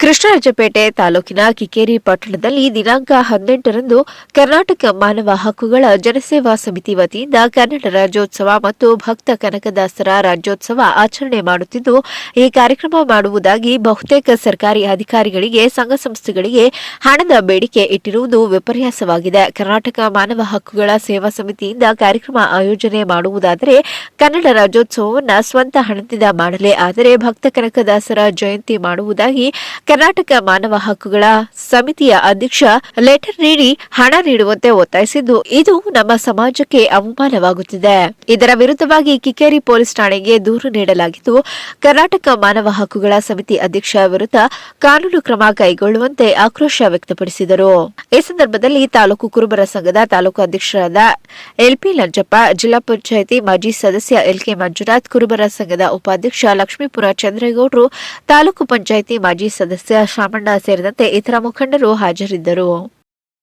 ಕೃಷ್ಣರಾಜಪೇಟೆ ತಾಲೂಕಿನ ಕಿಕೇರಿ ಪಟ್ಟಣದಲ್ಲಿ ದಿನಾಂಕ ಹದಿನೆಂಟರಂದು ಕರ್ನಾಟಕ ಮಾನವ ಹಕ್ಕುಗಳ ಜನಸೇವಾ ಸಮಿತಿ ವತಿಯಿಂದ ಕನ್ನಡ ರಾಜ್ಯೋತ್ಸವ ಮತ್ತು ಭಕ್ತ ಕನಕದಾಸರ ರಾಜ್ಯೋತ್ಸವ ಆಚರಣೆ ಮಾಡುತ್ತಿದ್ದು, ಈ ಕಾರ್ಯಕ್ರಮ ಮಾಡುವುದಾಗಿ ಬಹುತೇಕ ಸರ್ಕಾರಿ ಅಧಿಕಾರಿಗಳಿಗೆ, ಸಂಘ ಸಂಸ್ಥೆಗಳಿಗೆ ಹಣದ ಬೇಡಿಕೆ ಇಟ್ಟಿರುವುದು ವಿಪರ್ಯಾಸವಾಗಿದೆ. ಕರ್ನಾಟಕ ಮಾನವ ಹಕ್ಕುಗಳ ಸೇವಾ ಸಮಿತಿಯಿಂದ ಕಾರ್ಯಕ್ರಮ ಆಯೋಜನೆ ಮಾಡುವುದಾದರೆ ಕನ್ನಡ ರಾಜ್ಯೋತ್ಸವವನ್ನು ಸ್ವಂತ ಹಣದಿಂದ ಮಾಡಲೇ, ಆದರೆ ಭಕ್ತ ಕನಕದಾಸರ ಜಯಂತಿ ಮಾಡುವುದಾಗಿ ಕರ್ನಾಟಕ ಮಾನವ ಹಕ್ಕುಗಳ ಸಮಿತಿಯ ಅಧ್ಯಕ್ಷ ಲೆಟರ್ ನೀಡಿ ಹಣ ನೀಡುವಂತೆ ಒತ್ತಾಯಿಸಿದ್ದು, ಇದು ನಮ್ಮ ಸಮಾಜಕ್ಕೆ ಅವಮಾನವಾಗುತ್ತಿದೆ. ಇದರ ವಿರುದ್ಧವಾಗಿ ಕಿಕ್ಕೇರಿ ಪೊಲೀಸ್ ಠಾಣೆಗೆ ದೂರು ನೀಡಲಾಗಿದ್ದು, ಕರ್ನಾಟಕ ಮಾನವ ಹಕ್ಕುಗಳ ಸಮಿತಿ ಅಧ್ಯಕ್ಷ ವಿರುದ್ಧ ಕಾನೂನು ಕ್ರಮ ಕೈಗೊಳ್ಳುವಂತೆ ಆಕ್ರೋಶ ವ್ಯಕ್ತಪಡಿಸಿದರು. ಈ ಸಂದರ್ಭದಲ್ಲಿ ತಾಲೂಕು ಕುರುಬರ ಸಂಘದ ತಾಲೂಕು ಅಧ್ಯಕ್ಷರಾದ ಎಲ್ಪಿ ಲಂಜಪ್ಪ, ಜಿಲ್ಲಾ ಪಂಚಾಯಿತಿ ಮಾಜಿ ಸದಸ್ಯ ಎಲ್ಕೆ ಮಂಜುನಾಥ್, ಕುರುಬರ ಸಂಘದ ಉಪಾಧ್ಯಕ್ಷ ಲಕ್ಷ್ಮೀಪುರ ಚಂದ್ರೇಗೌಡರು, ತಾಲೂಕು ಪಂಚಾಯಿತಿ ಮಾಜಿ ಸದಸ್ಯ ಶಾಮಣ್ಣ ಸೇರಿದಂತೆ ಇತರ ಮುಖಂಡರು ಹಾಜರಿದ್ದರು.